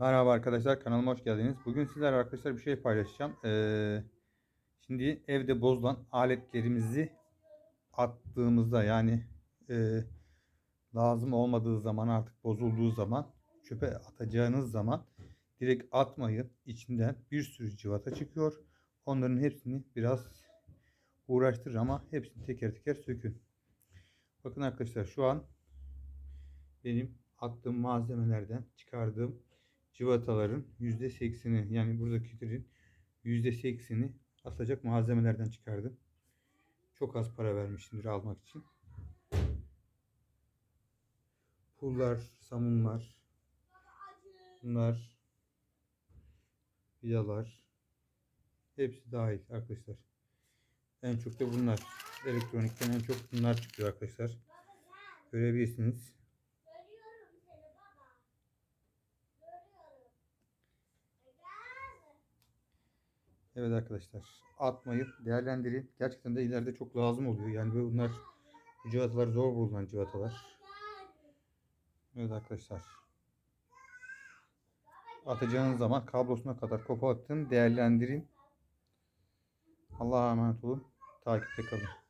Merhaba arkadaşlar kanalıma hoş geldiniz. Bugün sizlerle arkadaşlar bir şey paylaşacağım. Ee, şimdi evde bozulan aletlerimizi attığımızda yani e, lazım olmadığı zaman artık bozulduğu zaman çöpe atacağınız zaman direkt atmayın. İçinden bir sürü cıvata çıkıyor. Onların hepsini biraz uğraştırır ama hepsini teker teker sökün. Bakın arkadaşlar şu an benim attığım malzemelerden çıkardığım cıvataların %80'i yani buradaki türün %80'i atacak malzemelerden çıkardım. Çok az para vermişimdir almak için. Pullar, samunlar, bunlar, vidalar, hepsi dahil arkadaşlar. En çok da bunlar. Elektronikten en çok bunlar çıkıyor arkadaşlar. Görebilirsiniz. Evet arkadaşlar atmayın değerlendirin. Gerçekten de ileride çok lazım oluyor. Yani bunlar bu cıvatalar zor bulunan cıvatalar. Evet arkadaşlar. Atacağınız zaman kablosuna kadar kopartın değerlendirin. Allah'a emanet olun. Takipte kalın.